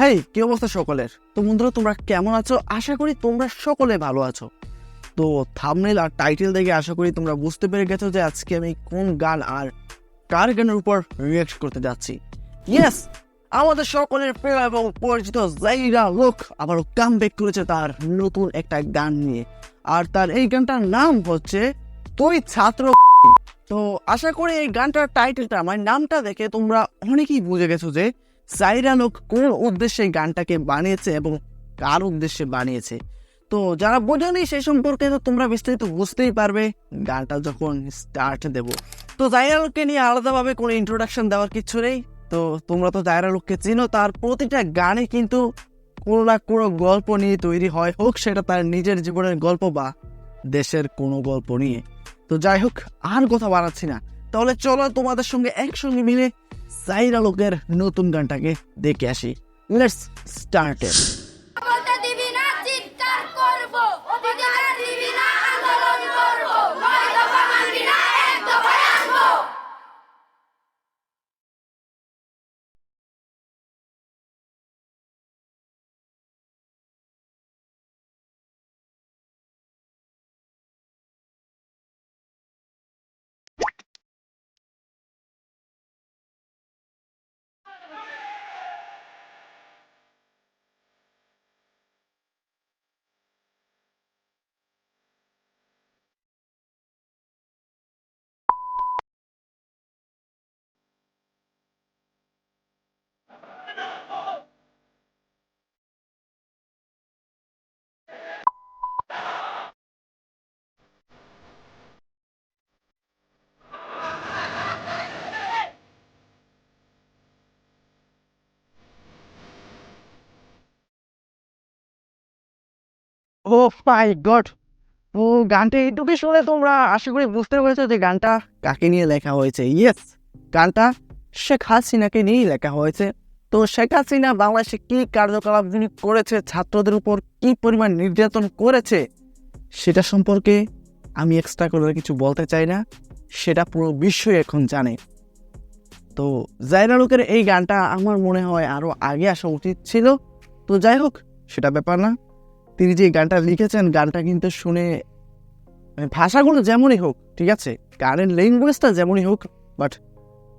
হেই, কি অবস্থা সকলের? তো বন্ধুরা, তোমরা কেমন আছো? আশা করি তোমরা সকলে ভালো আছো। তো থামনেল আর টাইটেল দেখে আশা করি তোমরা বুঝতে পেরে গেছো যে আজকে আমি কোন গান আর কার গানের উপর রিয়াক্ট করতে যাচ্ছি। ইয়েস আমাদের সকলের প্রিয় এবং পরিচিত জাইরা লোক আবারও কাম ব্যাক করেছে তার নতুন একটা গান নিয়ে। আর তার এই গানটার নাম হচ্ছে তুই ছাত্র তো আশা করি এই গানটার টাইটেলটা মানে নামটা দেখে তোমরা অনেকেই বুঝে গেছো যে সাইরা লোক কোন উদ্দেশ্যে গানটাকে বানিয়েছে এবং কার উদ্দেশ্যে বানিয়েছে? তো যারা বোঝেনি সেই সম্পর্কে তো তোমরা বিস্তারিত বুঝতেই পারবে, গানটা যখন স্টার্ট দেব। তো জাইরা লোককে নিয়ে আলাদাভাবে কোনো ইন্ট্রোডাকশন দেওয়ার কিছু নেই। তো তোমরা তো জাইরা লোককে চিনো, তার প্রতিটা গানে কিন্তু কোনো না কোনো গল্প নিয়ে তৈরি হয়, হোক সেটা তার নিজের জীবনের গল্প বা দেশের কোনো গল্প নিয়ে। তো যাই হোক, আর কথা বাড়াচ্ছি না। তাহলে চলো তোমাদের সঙ্গে একসঙ্গে মিলে সাইরা লোকের নতুন গানটাকে দেখে আসি। লেটস স্টার্ট বলতে দিবি না চিৎকার করব অধিকার দিবি না আন্দোলন করব নয় দফা মানবি না এক দফায় আসব ও মাই গড ও, গানটা এইটুকু শুনে তোমরা আশা করি বুঝতে পেরেছ যে গানটা কাকে নিয়ে লেখা হয়েছে। ইয়েস গানটা শেখ হাসিনাকে নিয়েই লেখা হয়েছে। তো শেখ হাসিনা বাংলাদেশে কী কার্যকলাপ যিনি করেছে, ছাত্রদের উপর কী পরিমাণ নির্যাতন করেছে, সেটা সম্পর্কে আমি এক্সট্রা করে কিছু বলতে চাই না। সেটা পুরো বিশ্বই এখন জানে। তো জাইরা লোকের এই গানটা আমার মনে হয় আরও আগে আসা উচিত ছিল। তো যাই হোক, সেটা ব্যাপার না। তিনি যে গানটা লিখেছেন, গানটা কিন্তু শুনে মানে ভাষাগুলো যেমনই হোক, ঠিক আছে? গানের ল্যাঙ্গুয়েজটা যেমনই হোক বাট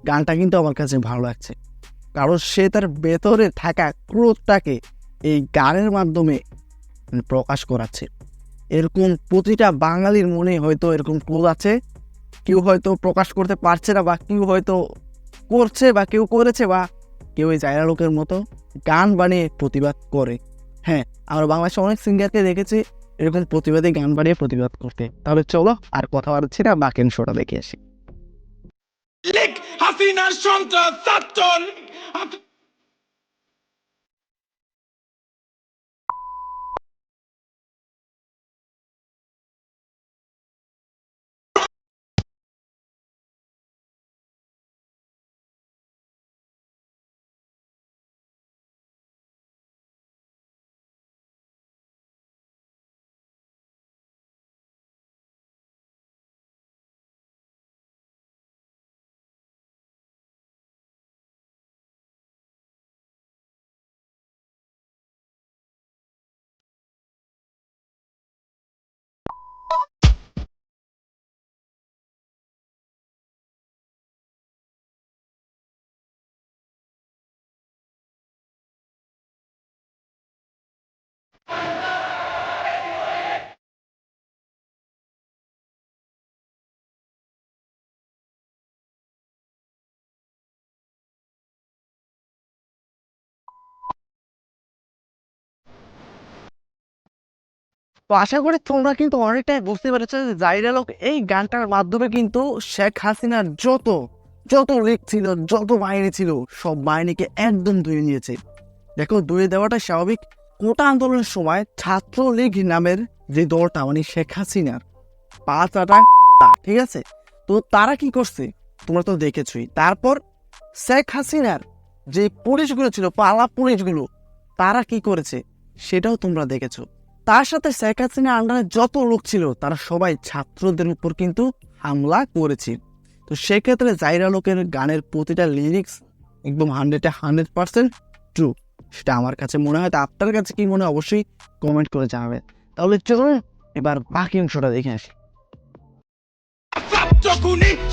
গানটা কিন্তু আমার কাছে ভালো লাগছে। কারণ সে তার ভেতরে থাকা ক্রোধটাকে এই গানের মাধ্যমে মানে প্রকাশ করাচ্ছে। এরকম প্রতিটা বাঙালির মনে হয়তো এরকম ক্রোধ আছে। কেউ হয়তো প্রকাশ করতে পারছে না বা কেউ হয়তো করছে বা কেউ করেছে বা কেউ এই জায়গা লোকের মতো গান বানিয়ে প্রতিবাদ করে। হ্যাঁ আমরা বাংলাদেশে অনেক সিঙ্গারকে দেখেছি এরকম প্রতিবাদে গান বাড়িয়ে প্রতিবাদ করতে। তাহলে চলো, আর কথা বাড়াচ্ছি না বাকি শোটা দেখে আসি। হাসিনার সন্ত্রাস তো আশা করি তোমরা কিন্তু অনেকটাই বুঝতে পেরেছ যে জাইরা লোক এই গানটার মাধ্যমে কিন্তু শেখ হাসিনার যত যত লিগ ছিল, যত বাহিনী ছিল, সব বাহিনীকে একদম ধুয়ে নিয়েছে। দেখো, ধুয়ে দেওয়াটা স্বাভাবিক। কোটা আন্দোলনের সময় ছাত্রলীগ নামের যে দলটা মানে শেখ হাসিনার, পাঁচ ঠিক আছে? তো তারা কি করছে? তোমরা তো দেখেছই। তারপর শেখ হাসিনার যে পুলিশগুলো ছিল, পালা পুলিশগুলো, তারা কি করেছে? সেটাও তোমরা দেখেছ। তার সাথে শেখ হাসিনা আন্ডারে যত লোক ছিল, তারা সবাই ছাত্রদের উপর কিন্তু হামলা করেছে। তো সেক্ষেত্রে জাইরা লোকের গানের প্রতিটা লিরিক্স একদম হান্ড্রেডে হান্ড্রেড পার্সেন্ট ট্রু সেটা আমার কাছে মনে হয়, তো আপনার কাছে কি মনে অবশ্যই কমেন্ট করে জানাবেন। তাহলে চলুন, এবার বাকি অংশটা দেখে আসি।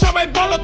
সবাই বলো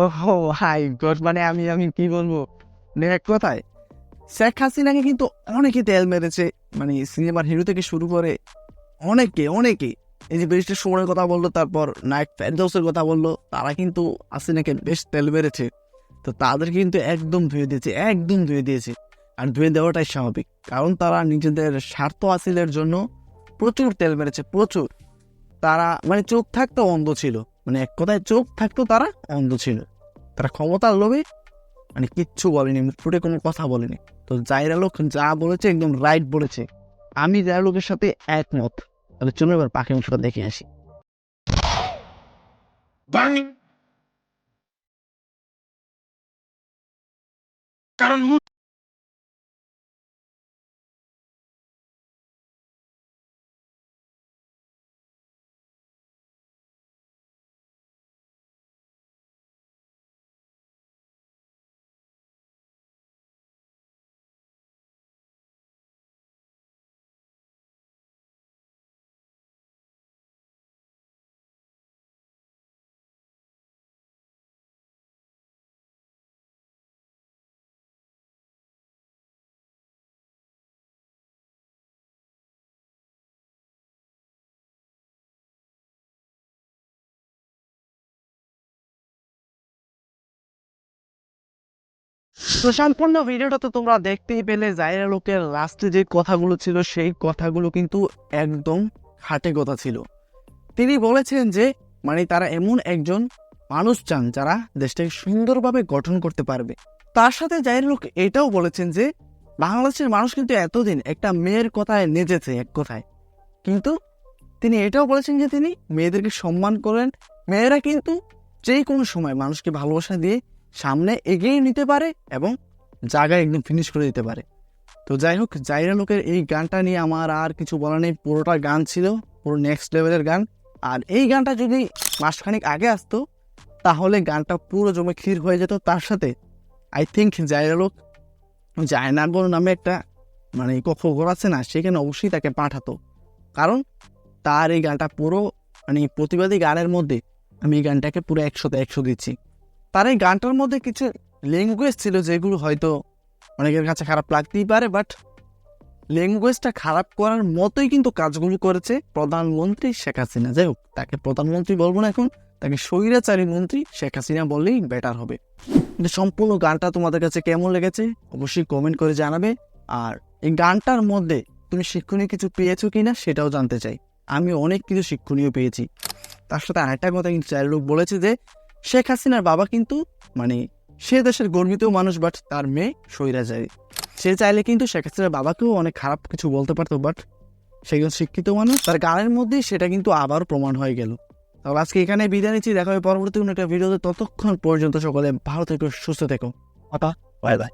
ও হাই গড মানে আমি আমি কি বলব? মানে এক কথায়, শেখ হাসিনাকে কিন্তু অনেকে তেল মেরেছে মানে সিনেমার হিরো থেকে শুরু করে অনেকে অনেকে। এই যে ব্রিটিশ সময়ের কথা বলল, তারপর নাইট ফেরদৌসের কথা বলল, তারা কিন্তু হাসিনাকে বেশ তেল মেরেছে। তো তাদের কিন্তু একদম ধুয়ে দিয়েছে, একদম ধুয়ে দিয়েছে। আর ধুয়ে দেওয়াটাই স্বাভাবিক, কারণ তারা নিজেদের স্বার্থ হাসিলের জন্য প্রচুর তেল মেরেছে, প্রচুর। তারা মানে চোখ থাকতো অন্ধ ছিল। মানে এক কথায় চোখ থাকতো তারা, অন্ধ ছিল। তারা ক্ষমতার লোভে মানে কিচ্ছু বলেনি, ফুটে কোনো কথা বলেনি। তো জাইরা লোক যা বলেছে একদম রাইট বলেছে। আমি জাইরা লোকের সাথে একমত। তাহলে চলো এবার পাখি অংশটা দেখে আসি। কারণ তো সম্পূর্ণ ভিডিওটা তো তোমরা দেখতেই পেলে জাইরা লোকের লাস্টে যে কথাগুলো ছিল, সেই কথাগুলো কিন্তু একদম হাটে কথা ছিল। তিনি বলেছেন যে মানে তারা এমন একজন মানুষ চান যারা দেশটাকে সুন্দরভাবে গঠন করতে পারবে। তার সাথে জাইরা লোক এটাও বলেছেন যে, বাংলাদেশের মানুষ কিন্তু এতদিন একটা মেয়ের কথায় নেচেছে এক কথায়। কিন্তু তিনি এটাও বলেছেন যে, তিনি মেয়েদেরকে সম্মান করেন। মেয়েরা কিন্তু যে কোনো সময় মানুষকে ভালোবাসা দিয়ে সামনে এগিয়ে নিতে পারে এবং জায়গায় একদম ফিনিশ করে দিতে পারে। তো যাই হোক জাইরা লোকের এই গানটা নিয়ে আমার আর কিছু বলার নেই। পুরোটা গান ছিল, পুরো নেক্সট লেভেলের গান। আর এই গানটা যদি মাসখানেক আগে আসতো, তাহলে গানটা পুরো জমে ক্ষীর হয়ে যেত। তার সাথে আই থিঙ্ক জাইরা লোক জায়নাগর নামে একটা মানে কক্ষ ঘর আছে না, সেখানে অবশ্যই তাকে পাঠাতো। কারণ তার এই গানটা পুরো মানে প্রতিবাদী গানের মধ্যে আমি এই গানটাকে পুরো একশোতে একশো দিচ্ছি। তার এই গানটার মধ্যে কিছু ল্যাঙ্গুয়েজ ছিল যেগুলো হয়তো অনেকের কাছে খারাপ লাগতেই পারে বাট ল্যাঙ্গুয়েজটা খারাপ করার মতোই কিন্তু কাজগুলো করেছে প্রধানমন্ত্রী শেখ হাসিনা। যাই হোক, তাকে প্রধানমন্ত্রী বলব না এখন, তাকে স্বৈরাচারী মন্ত্রী শেখ হাসিনা বললেই বেটার হবে। সম্পূর্ণ গানটা তোমাদের কাছে কেমন লেগেছে অবশ্যই কমেন্ট করে জানাবে। আর এই গানটার মধ্যে তুমি শিক্ষণীয় কিছু পেয়েছ কিনা সেটাও জানতে চাই। আমি অনেক কিছু শিক্ষণীয় পেয়েছি। তার সাথে আরেকটা কথা কিন্তু চার লোক বলেছে যে শেখ হাসিনার বাবা কিন্তু মানে সে দেশের গর্বিত মানুষ বাট তার মেয়ে সৈরা যায় সে চাইলে কিন্তু শেখ হাসিনার বাবাকেও অনেক খারাপ কিছু বলতে পারতো বাট সে একজন শিক্ষিত মানুষ। তার গানের মধ্যে সেটা কিন্তু আবার প্রমাণ হয়ে গেল। তাহলে আজকে এখানে বিদায় নিচ্ছি। দেখা হবে পরবর্তী কোনো একটা ভিডিওতে। ততক্ষণ পর্যন্ত সকলে ভালো থেকো, সুস্থ থেকো। Bye bye